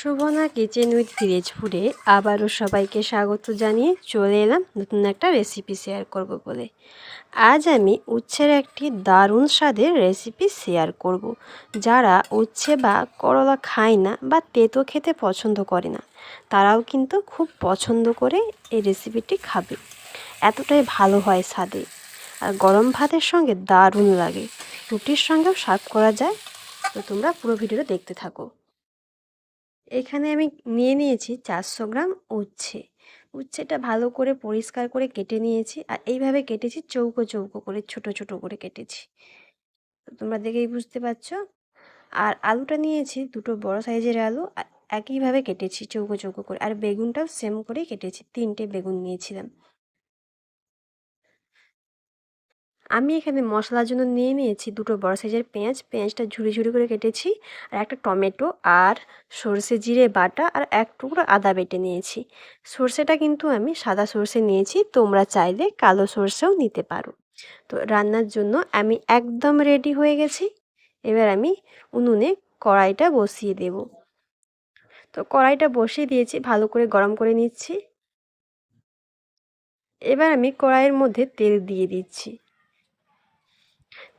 Shobhana kitchen with ফুডে আবারও সবাইকে স্বাগত জানিয়ে চলে এলাম নতুন একটা রেসিপি শেয়ার করব বলে। আজ আমি উচ্ছের একটি দারুণ স্বাদের রেসিপি শেয়ার করব। যারা উচ্ছে বা করলা খায় না বা তেতো খেতে পছন্দ করে না, তারাও কিন্তু খুব পছন্দ করে এই রেসিপিটি খাবে। এতটাই ভালো হয় স্বাদে। আর গরম ভাতের সঙ্গে দারুণ লাগে। রুটির সঙ্গেও সার্ভ করা যায়। তো তোমরা পুরো ভিডিওটা দেখতে থাকো। এখানে আমি নিয়ে নিয়েছি চারশো গ্রাম উচ্ছে। উচ্ছেটা ভালো করে পরিষ্কার করে কেটে নিয়েছি আর এইভাবে কেটেছি চৌকো চৌকো করে, ছোট ছোট করে কেটেছি। তোমরা দেখেই বুঝতে পারছ। আর আলুটা নিয়েছি, দুটো বড় সাইজের আলু, আর একইভাবে কেটেছি চৌকো চৌকো করে। আর বেগুনটাও সেম করেই কেটেছি, তিনটে বেগুন নিয়েছিলাম। আমি এখানে মশলার জন্য নিয়ে নিয়েছি দুটো বড় সাইজের পেঁয়াজ। পেঁয়াজটা ঝুড়ি ঝুড়ি করে কেটেছি আর একটা টমেটো আর সর্ষে জিরে বাটা আর এক টুকরো আদা বেটে নিয়েছি। সর্ষেটা কিন্তু আমি সাদা সর্ষে নিয়েছি, তোমরা চাইলে কালো সর্ষেও নিতে পারো। তো রান্নার জন্য আমি একদম রেডি হয়ে গেছি। এবার আমি উনুনে কড়াইটা বসিয়ে দেব। তো কড়াইটা বসিয়ে দিয়েছি, ভালো করে গরম করে নিচ্ছি। এবার আমি কড়াইয়ের মধ্যে তেল দিয়ে দিচ্ছি।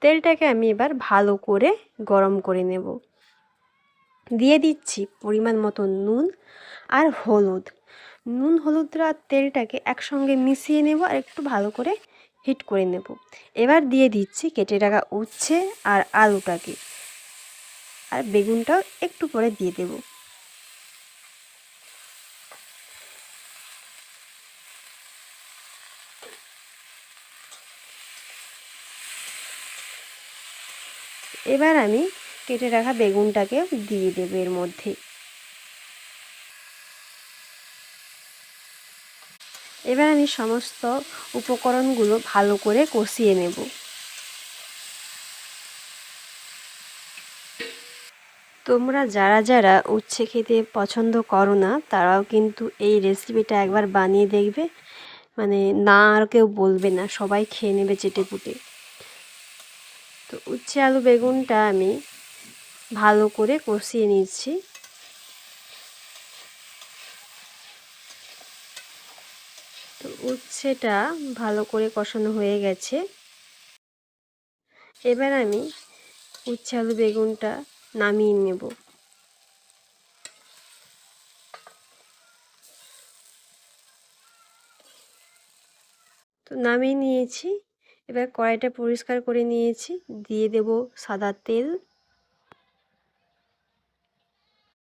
তেলটাকে আমি এবার ভালো করে গরম করে নেব। দিয়ে দিচ্ছি পরিমাণ মতো নুন আর হলুদ। নুন হলুদরা তেলটাকে একসঙ্গে মিশিয়ে নেব আর একটু ভালো করে হিট করে নেব। এবার দিয়ে দিচ্ছি কেটে রাখা উচ্ছে আর আলুটাকে। আর বেগুনটাও একটু পরে দিয়ে দেবো। এবার আমি কেটে রাখা বেগুনটাকে দিয়ে দেবো এর মধ্যে। এবার আমি সমস্ত উপকরণগুলো ভালো করে কষিয়ে নেব। তোমরা যারা যারা উচ্ছে খেতে পছন্দ করো না, তারাও কিন্তু এই রেসিপিটা একবার বানিয়ে দেখবে। মানে না আর কেউ বলবে না, সবাই খেয়ে নেবে চেটে পুটে তো উচ্ছে আলু বেগুনটা আমি ভালো করে কষিয়ে নিচ্ছি। তো উচ্ছেটা ভালো করে কষানো হয়ে গেছে। এবার আমি উচ্ছে আলু বেগুনটা নামিয়ে নেব। তো নামিয়ে নিয়েছি। এবার কড়াইটা পরিষ্কার করে নিয়েছি। দিয়ে দেব সাদা তেল।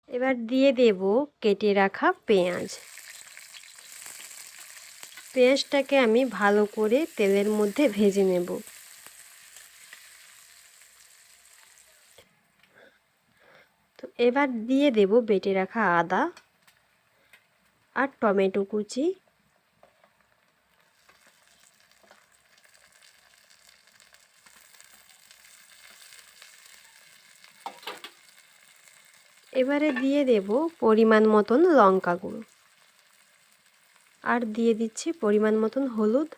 এবার দিয়ে দেব কেটে রাখা পেঁয়াজ। পেঁয়াজটাকে আমি ভালো করে তেলের মধ্যে ভেজে নেব। তো এবার দিয়ে দেব বেটে রাখা আদা আর টমেটো কুচি। এবারে দিয়ে দেব পরিমাণ মতন লঙ্কা গুঁড়ো। আর দিয়ে দিচ্ছি পরিমাণ মতন হলুদ।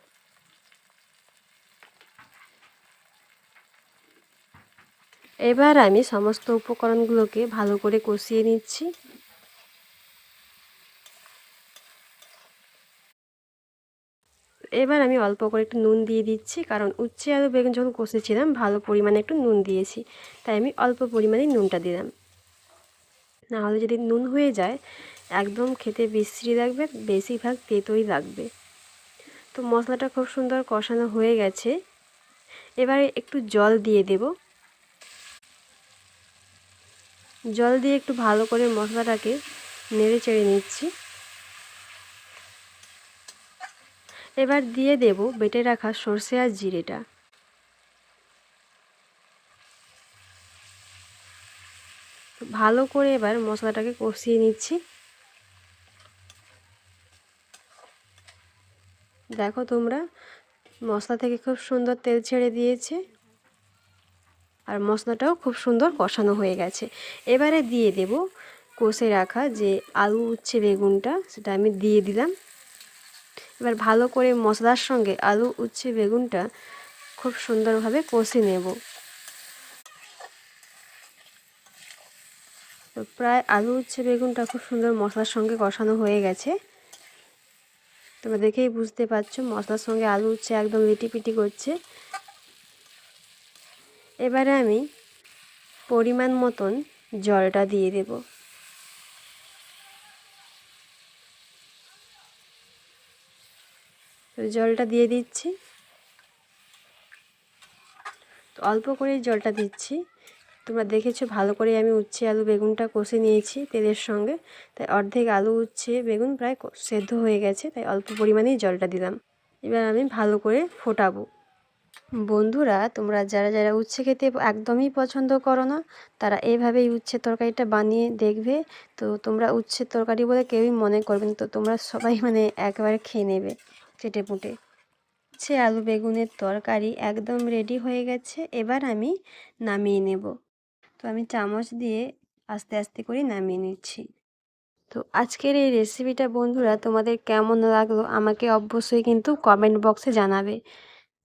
এবার আমি সমস্ত উপকরণগুলোকে ভালো করে কষিয়ে নিচ্ছি। এবার আমি অল্প করে একটু নুন দিয়ে দিচ্ছি, কারণ উচ্ছে আলু বেগুন যখন কষেছিলাম, ভালো পরিমাণে একটু নুন দিয়েছি। তাই আমি অল্প পরিমাণে নুনটা দিলাম। নাহলে যদি নুন হয়ে যায়, একদম খেতে বিশ্রী লাগবে, বেশিরভাগ তেতোই লাগবে। তো মশলাটা খুব সুন্দর কষানো হয়ে গেছে। এবারে একটু জল দিয়ে দেব। জল দিয়ে একটু ভালো করে মশলাটাকে নেড়ে চেড়ে নিচ্ছি। এবার দিয়ে দেব বেটে রাখা সর্ষে আর জিরেটা। ভালো করে এবার মশলাটাকে কষিয়ে নিচ্ছি। দেখো তোমরা, মশলা থেকে খুব সুন্দর তেল ছেড়ে দিয়েছে আর মশলাটাও খুব সুন্দর কষানো হয়ে গেছে। এবারে দিয়ে দেব কষে রাখা যে আলু উচ্ছে বেগুনটা, সেটা আমি দিয়ে দিলাম। এবার ভালো করে মশলার সঙ্গে আলু উচ্ছে বেগুনটা খুব সুন্দরভাবে কষে নেব। তো প্রায় আলু, উচ্ছে, বেগুনটা খুব সুন্দর মশলার সঙ্গে কষানো হয়ে গেছে। তোমরা দেখেই বুঝতে পারছ, মশলার সঙ্গে আলু, উচ্ছে একদম লিটিপিটি করছে। এবারে আমি পরিমাণ মতন জলটা দিয়ে দেব। জলটা দিয়ে দিচ্ছি। তো অল্প করে জলটা দিচ্ছি। তোমরা দেখেছ, ভালো করে আমি উচ্ছে, আলু, বেগুনটা কষে নিয়েছি তেলের সঙ্গে। তাই অর্ধেক আলু, উচ্ছে, বেগুন প্রায় সেদ্ধ হয়ে গেছে, তাই অল্প পরিমাণেই জলটা দিলাম। এবার আমি ভালো করে ফোটাবো। বন্ধুরা, তোমরা যারা যারা উচ্ছে খেতে একদমই পছন্দ করো না, তারা এইভাবেই উচ্ছে তরকারিটা বানিয়ে দেখবে। তো তোমরা উচ্ছে তরকারি বলে কেউই মনে করবে না, তো তোমরা সবাই মানে একেবারে খেয়ে নেবে চেটে পুটে উচ্ছে, আলু, বেগুনের তরকারি একদম রেডি হয়ে গেছে। এবার আমি নামিয়ে নেব। তো আমি চামচ দিয়ে আস্তে আস্তে করে নামিয়ে নিচ্ছি। তো আজকের এই রেসিপিটা বন্ধুরা তোমাদের কেমন লাগল আমাকে অবশ্যই কিন্তু কমেন্ট বক্সে জানাবে।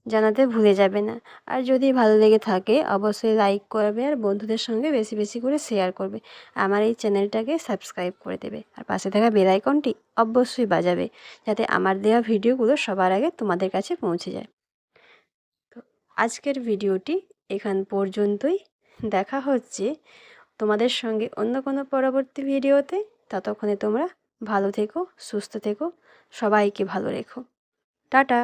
জানাতে ভুলে যাবে না। আর যদি ভালো লেগে থাকে অবশ্যই লাইক করবে আর বন্ধুদের সঙ্গে বেশি বেশি করে শেয়ার করবে। আমার এই চ্যানেলটাকে সাবস্ক্রাইব করে দেবে। আর পাশে থাকা বেল আইকনটি অবশ্যই বাজাবে যাতে আমার দেওয়া ভিডিওগুলো সবার আগে তোমাদের কাছে পৌঁছে যায়। তো আজকের ভিডিওটি এখান পর্যন্তই। দেখা হচ্ছে তোমাদের সঙ্গে অন্য কোনো পরবর্তী ভিডিওতে। ততক্ষণে তোমরা ভালো থেকো, সুস্থ থেকো, সবাইকে ভালো রেখো। টাটা!